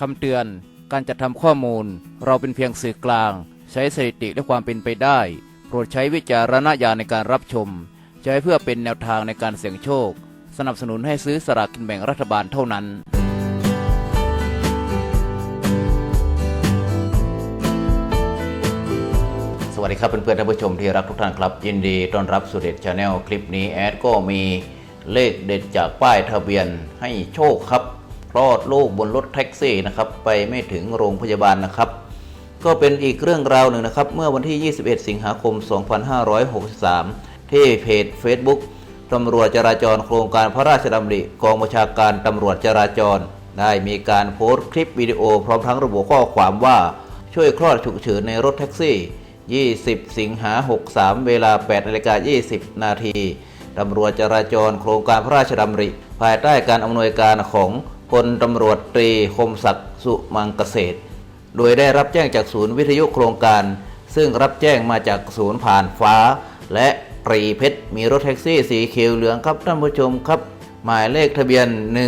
คำเตือน การจัดทำข้อมูล เราเป็นเพียงสื่อกลาง ใช้สถิติและความเป็นไปได้ โปรดใช้วิจารณญาณในการรับชม ใช้เพื่อเป็นแนวทางในการเสี่ยงโชค สนับสนุนให้ซื้อสลากกินแบ่งรัฐบาลเท่านั้นสวัสดีครับเพื่อนๆท่านผู้ชมที่รักทุกท่านครับยินดีต้อนรับสู่เด็ดชาแนลคลิปนี้แอดก็มีเลขเด็ดจากป้ายทะเบียนให้โชคครับ คลอดลูกบนรถแท็กซี่นะครับไปไม่ถึงโรงพยาบาลนะครับ ก็เป็นอีกเรื่องราวหนึ่งนะครับ เมื่อวันที่ 21 สิงหาคม 2563 ที่เพจ Facebook ตำรวจจราจรโครงการพระราชดำริกองบัญชาการตำรวจจราจร ได้มีการโพสต์คลิปวิดีโอพร้อมทั้งระบุข้อความว่าช่วยคลอดฉุกเฉินในรถแท็กซี่ 20 สิงหา 63 เวลา8นาฬิกา20 นาทีตำรวจจราจรโครงการพระราชดำริ ภายใต้การอำนวยการของ พลตำรวจตรีคมศักดิ์สุมังเกษตร โดยได้รับแจ้งจากศูนย์วิทยุโครงการ ซึ่งรับแจ้งมาจากศูนย์ผ่านฟ้า และตรีเพชรมีรถแท็กซี่สีเขียวเหลืองครับท่านผู้ชมครับ หมายเลขทะเบียน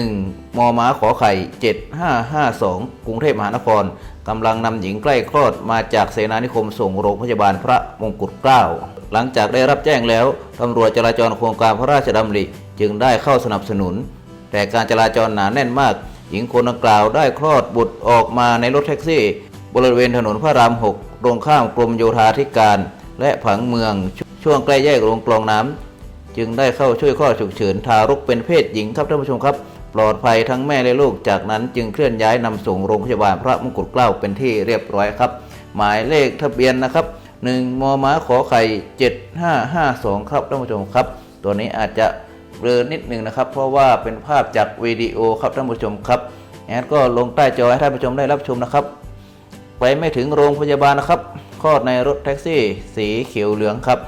1 มมขอไข่ 7552 กรุงเทพมหานครกำลังนำหญิงใกล้คลอดมาจากเสนานิคมส่งโรงพยาบาลพระมงกุฎเกล้า หลังจากได้รับแจ้งแล้วตำรวจจราจรโครงการพระราชดำริ จึงได้เข้าสนับสนุน แต่การจราจรหนาแน่นมาก หญิงคนดังกล่าวได้คลอดบุตรออกมาในรถแท็กซี่ บริเวณถนนพระราม 6 ตรงข้ามกรมโยธาธิการ และผังเมืองช่วงใกล้แยกโรงกลองน้ำจึงได้เข้าช่วยคลอดฉุกเฉินทารกเป็นเพศหญิงครับท่านผู้ชมครับ ปลอดภัยทั้งแม่และลูกจากนั้นจึงเคลื่อนย้ายนำส่งโรงพยาบาลพระมงกุฎเกล้าเป็นที่เรียบร้อยครับ หมายเลขทะเบียนนะครับ1มม้าขอไข่ 7552 ครับท่านผู้ชมครับ ตัวนี้อาจจะ เบลอนิดหนึ่งนะครับ เพราะว่าเป็นภาพจากวิดีโอครับท่านผู้ชมครับแอดก็ลงใต้จอให้ท่านผู้ชมได้รับชมนะครับ ไปไม่ถึงโรงพยาบาลนะครับคลอดในรถแท็กซี่ สีเขียวเหลืองครับ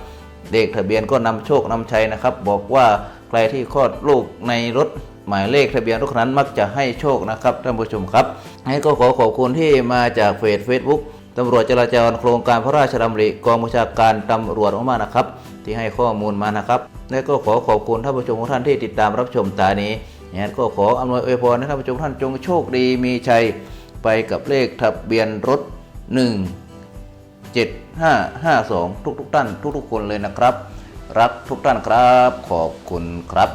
เด็กทะเบียนก็นำโชคนำชัยนะครับ บอกว่าใครที่คลอดลูกในรถหมายเลขทะเบียนรถคันนั้นมักจะให้โชคนะครับท่านผู้ชมครับให้ก็ขอขอบคุณที่มาจากเฟซเฟซบุ๊ก ตำรวจจราจรโครงการพระราชดำริกองบัญชาการตำรวจมากๆนะครับ ที่ให้ข้อมูลมานะครับ และก็ขอขอบคุณท่านผู้ชมทุกท่านที่ติดตามรับชมตานี้งั้นก็ขออำนวยอวยพรให้ท่านผู้ชมท่านจงโชคดีมีชัยไปกับเลขทะเบียนรถ 1 7552 ทุกๆท่านทุกๆคนเลยนะครับ รักทุกท่านครับ ขอบคุณครับ